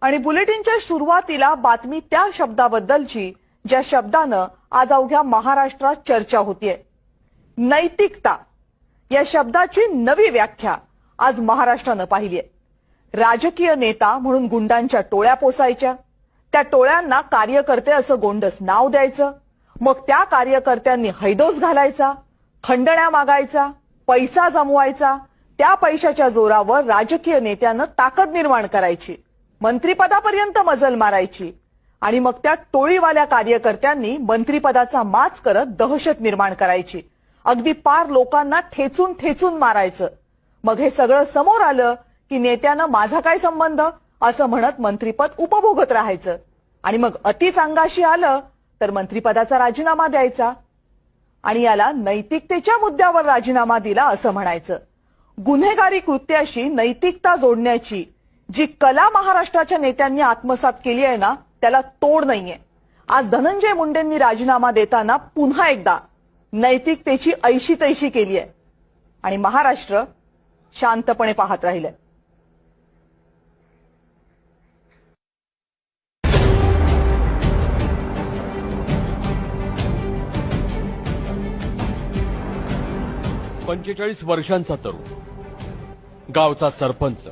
आणि बुलेटिनच्या सुरुवातीला बातमी त्या शब्दाबद्दलची ज्या शब्दानं आज अवघ्या महाराष्ट्रात चर्चा होतीये. नैतिकता. या शब्दाची नवी व्याख्या आज महाराष्ट्रानं पाहिलीय. राजकीय नेता म्हणून गुंडांच्या टोळ्या पोसायच्या. त्या टोळ्यांना कार्यकर्ते असं गोंडस नाव द्यायचं. मग त्या कार्यकर्त्यांनी हैदोस घालायचा खंडण्या मागायचा पैसा जमवायचा. त्या पैशाच्या जोरावर राजकीय नेत्यानं ताकद निर्माण करायची. मंत्रीपदापर्यंत मजल मारायची. आणि मग त्या टोळीवाल्या कार्यकर्त्यांनी मंत्रीपदाचा माच करत दहशत निर्माण करायची. अगदी पार लोकांना ठेचून ठेचून मारायचं. मग हे सगळं समोर आलं की नेत्यानं माझा काय संबंध? असं म्हणत मंत्रीपद उपभोगत राहायचं. आणि मग अतिच अंगाशी आलं तर मंत्रीपदाचा राजीनामा द्यायचा. आणि याला नैतिकतेच्या मुद्द्यावर राजीनामा दिला असं म्हणायचं. गुन्हेगारी कृत्याशी नैतिकता जोडण्याची जी कला महाराष्ट्राच्या नेत्यांनी आत्मसात केली आहे ना त्याला तोड नाहीये. आज धनंजय मुंडेंनी राजीनामा देताना पुन्हा एकदा नैतिकतेची ऐशी तैशी केली आहे. आणि महाराष्ट्र शांतपणे पाहत राहिलंय. पंचेचाळीस वर्षांचा तरुण. गावचा सरपंच.